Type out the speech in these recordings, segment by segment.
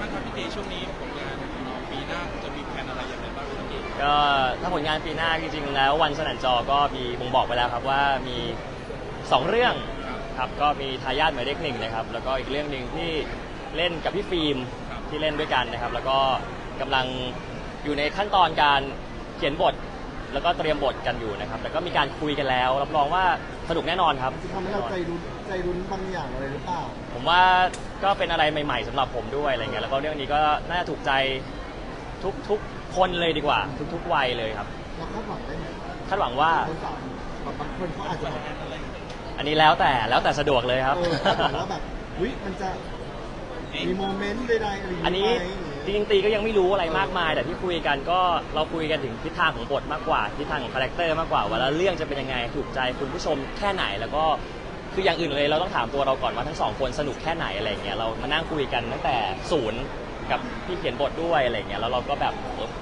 บ้างครับพี่ตีช่วงนี้ผลงานปีหน้าจะมีแผนอะไรอย่างไรบ้างครับพี่ก็ถ้าผลงานปีหน้าจริงๆแล้ววันสนันจอก็มีบ่งบอกไปแล้วครับว่ามี 2 เรื่องครับก็มีทายาทหมายเลขหนึ่งนะครับแล้วก็อีกเรื่องหนึ่งที่เล่นกับพี่ฟิล์มที่เล่นด้วยกันนะครับ แล้วก็กำลังอยู่ในขั้นตอนการเขียนบท แล้วก็เตรียมบทกันอยู่นะครับ แต่ก็มีการคุยกันแล้วรับรองว่าสนุกแน่นอนครับจะทำให้เราใจรุนใจรุนบางอย่างอะไรหรือเปล่า ผมว่าก็เป็นอะไรใหม่ๆสำหรับผมด้วยอะไรเงี้ยแล้วก็เรื่องนี้ก็น่าจะถูกใจทุกทุกคนเลยดีกว่า ทุกๆวัยเลยครับเราคาดหวังได้ไหมคาดหวังว่าคนสาวแบบบางคนเขาอาจจะแบบอันนี้แล้วแต่แล้วแต่สะดวกเลยครับ เออคาดหวังว่าแบบวิมันจะมีโมเมนต์ใดๆอะไรอย่างอันนี้ไหม จริงๆตีก็ยังไม่รู้อะไรมากมาย แต่ที่คุยกันก็เราคุยกันถึงทิศทางของบทมากกว่าทิศทางของคาแรคเตอร์มากกว่าว่าแล้วเรื่องจะเป็นยังไงถูกใจคุณผู้ชมแค่ไหนแล้วก็คืออย่างอื่นเลยเราต้องถามตัวเราก่อนว่าทั้งสองคนสนุกแค่ไหนอะไรเงี้ยเรามานั่งคุยกันตั้งแต่ศูนย์กับพี่เขียนบทด้วยอะไรเงี้ยแล้วเราก็แบบ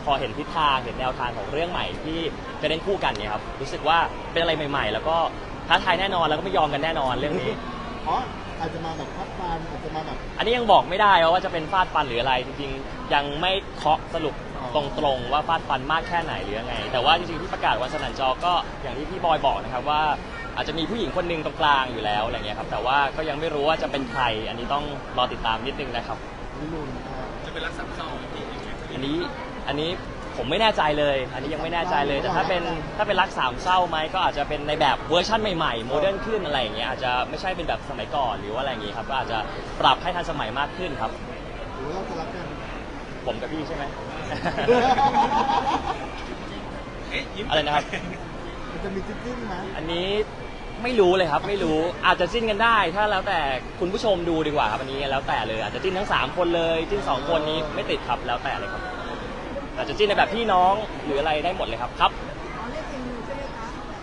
พอเห็นทิศทางเห็นแนวทางของเรื่องใหม่ที่จะเล่นคู่กันเนี่ยครับรู้สึกว่าเป็นอะไรใหม่ ๆ แล้วก็ท้าทายแน่นอนแล้วก็ไม่ยอมกันแน่นอนเรื่องนี้เพราะ อาจจะมาแบบพัดฟานอาจจะมาแบบ อันนี้ยังบอกไม่ได้ว่าจะเป็นฟาดฟันหรืออะไรจริงๆ ยังไม่เคาะสรุปตรงๆว่าฟาดฟันมากแค่ไหนหรือยังไง แต่ว่าจริงๆที่ประกาศวันสนันจอก็อย่างที่พี่บอยบอกนะครับว่า อาจจะมีผู้หญิงคนหนึ่งตรงกลางอยู่แล้วอะไรเงี้ยครับแต่ว่าก็ยังไม่รู้ว่าจะเป็นใคร อันนี้ต้องรอติดตามนิดนึงนะครับนิรุนนะครับจะเป็นรักสามเศร้าไหมพี่อย่างเงี้ยอันนี้อันนี้ ผมไม่แน่ใจเลย อันนี้ยังไม่แน่ใจเลย แต่ถ้าเป็นถ้าเป็นรักสามเศร้าไหมก็อาจจะเป็นในแบบเวอร์ชั่นใหม่ๆโมเดิร์นขึ้นอะไรอย่างเงี้ยอาจจะไม่ใช่เป็นแบบสมัยก่อนหรือว่าอะไรอย่างงี้ครับก็อาจจะปรับให้ทันสมัยมากขึ้นครับ หรือว่าเราจะรักกันผมกับพี่ใช่ไหม เอ๊ะยิ้มอะไรนะครับ มันจะมีจิ้นๆไหมอันนี้ไม่รู้เลยครับไม่รู้อาจจะจิ้นกันได้ ถ้าแล้วแต่คุณผู้ชมดูดีกว่าครับอันนี้แล้วแต่เลยอาจจะจิ้นทั้ง 3 คนเลยจิ้น 2 คนนี้ไม่ติดครับแล้วแต่เลยครับ อาจจะจิ้นในแบบพี่น้องหรืออะไรได้หมดเลยครับครับ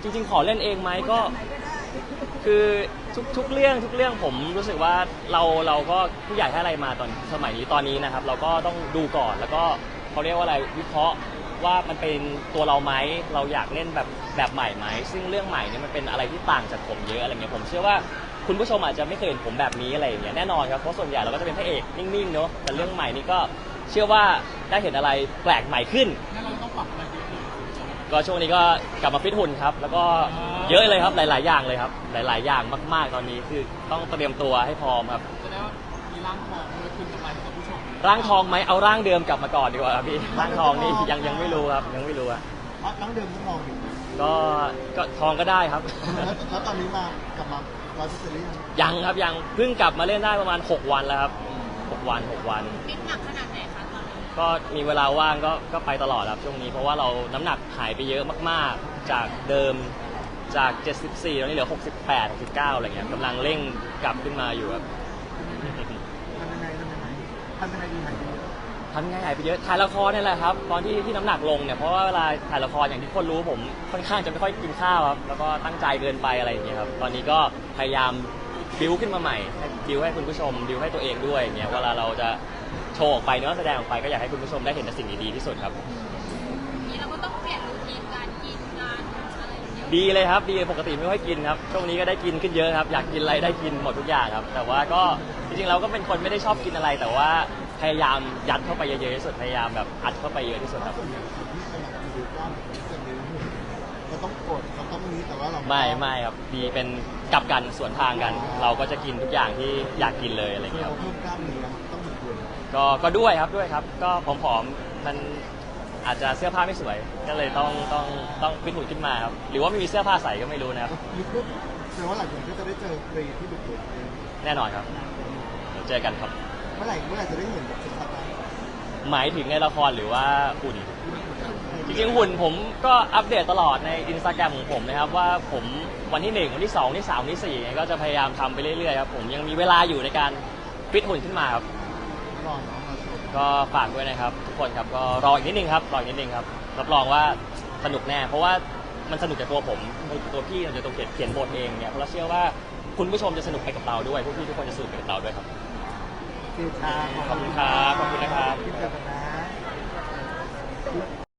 จริง ๆ ขอเล่นเองไหมก็ คือทุกทุกเรื่องทุกเรื่องผมรู้สึกว่าเราเราก็ผู้ใหญ่ให้อะไรมาตอนสมัยนี้ตอนนี้นะครับ เราก็ต้องดูก่อนแล้วก็เขาเรียกว่าอะไรวิเคราะห์ว่ามันเป็นตัวเราไหมเราอยากเล่นแบบแบบใหม่ไหมซึ่งเรื่องใหม่เนี่ยมันเป็นอะไรที่ต่างจากผมเยอะอะไรเงี้ยผมเชื่อว่าคุณผู้ชมอาจจะไม่เคยเห็นผมแบบนี้อะไรอย่างเงี้ยแน่นอนครับเพราะส่วนใหญ่เราก็จะเป็นพระเอกนิ่งๆเนาะแต่เรื่องใหม่นี้ก็ เชื่อว่าได้เห็นอะไรแปลกใหม่ขึ้น งั้นเราต้องปรับอะไรเยอะเลยก็ช่วงนี้ก็กลับมาฟิตหุ่นครับ แล้วก็เยอะเลยครับหลาย ๆ อย่างเลยครับ หลาย ๆ อย่างมาก ๆ ตอนนี้คือต้องเตรียมตัวให้พร้อมครับ จะได้ว่ามีร่างทองเลยคุณกำไรให้กับผู้ชมร่างทองไหมเอาร่างเดิมกลับมาก่อนดีกว่าครับพี่ ร่างทองนี่ยังยังไม่รู้ครับยังไม่รู้อะเพราะตั้งเดิมก็มองอยู่ก็ก็ทองก็ได้ครับ แล้วแล้วตอนนี้มากลับมาร้อยเปอร์เซ็นต์หรือยังยังครับยังเพิ่งกลับมาเล่นได้ประมาณ 6 วันแล้วครับหกวันหกวัน ฟิตหนักขนาดไหนคะตอนนี้ ก็มีเวลาว่างก็ก็ไปตลอดครับช่วงนี้ เพราะว่าเราน้ำหนักหายไปเยอะมาก ๆ จากเดิมจาก 74 ตอนนี้เหลือ 68 69 อะไรเงี้ยกำลังเร่งกลับขึ้นมาอยู่ครับทำยังไงทำยังไงทำยังไงดีหายดีทำง่ายไปเยอะถ่ายละครนี่แหละครับ ตอนที่ที่น้ำหนักลงเนี่ย เพราะว่าเวลาถ่ายละครอย่างที่คนรู้ผมค่อนข้างจะไม่ค่อยกินข้าวครับ แล้วก็ตั้งใจเกินไปอะไรอย่างเงี้ยครับ ตอนนี้ก็พยายาม บิวขึ้นมาใหม่ให้บิวให้คุณผู้ชมบิวให้ตัวเองด้วยอย่างเงี้ยเวลาเราจะโชว์ออกไปเนื้อแสดงออกไปก็อยากให้คุณผู้ชมได้เห็นแต่สิ่งดีๆที่สุดครับ นี่เราก็ต้องเปลี่ยนรูทีนการกินการอะไรอย่างเงี้ยดีเลยครับดีปกติไม่ค่อยกินครับช่วงนี้ก็ได้กินขึ้นเยอะครับ อยากกินอะไรได้กินหมดทุกอย่างครับ แต่ว่าก็จริงๆเราก็เป็นคนไม่ได้ชอบกินอะไร แต่ว่าพยายามยัดเข้าไปเยอะๆที่สุดพยายามแบบอัดเข้าไปเยอะที่สุดครับที่ขนาดดูกล้ามจะมีเรา ต้องกดเราต้องนี้แต่ว่าเราไม่ไม่ครับดีเป็นกลับกันสวนทางกัน เราก็จะกินทุกอย่างที่อยากกินเลยอะไรคือเงี้ยคเรารับเพิ่มกล้ามเนื้อต้องเหมือนคุณก็ก็ด้วยครับด้วยครับ ก็ผอมๆมันอาจจะเสื้อผ้าไม่สวย ก็เลยต้องต้องต้องฟิตหุ่นขึ้นมาครับหรือว่าไม่มีเสื้อผ้าใส่ก็ไม่รู้นะครับแสดงว่าหลายคนก็จะได้เจอเรย์ที่ดุเดือดแน่นอนครับเดี๋ยวเจอกันครับ เมื่อไหร่เมื่อไหร่จะได้เห็นแบบชัดๆนะหมายถึงในละครหรือว่าหุ่น จริงๆหุ่นผมก็อัปเดตตลอดในอินสตาแกรมของผมนะครับ ว่าผมวันที่ 1 วันที่ 2 วันที่ 3 วันที่ 4 ก็จะพยายามทำไปเรื่อยๆครับผมยังมีเวลาอยู่ในการฟิตหุ่นขึ้นมาครับรอน้องมาชมก็ฝากด้วยนะครับ ทุกคนครับก็รออีกนิดนึงครับรออีกนิดนึงครับรับรองว่าสนุกแน่ เพราะว่ามันสนุกจากตัวผมตัวพี่สนุกจากตัวเขียนเขียนบทเองเนี่ยเพราะเราเชื่อว่าคุณผู้ชมจะสนุกไปกับเราด้วยพวกพี่ทุกคนจะสนุกไปกับเราด้วยครับคือค่ะขอบคุณครับขอบคุณนะครับที่เจอกันนะ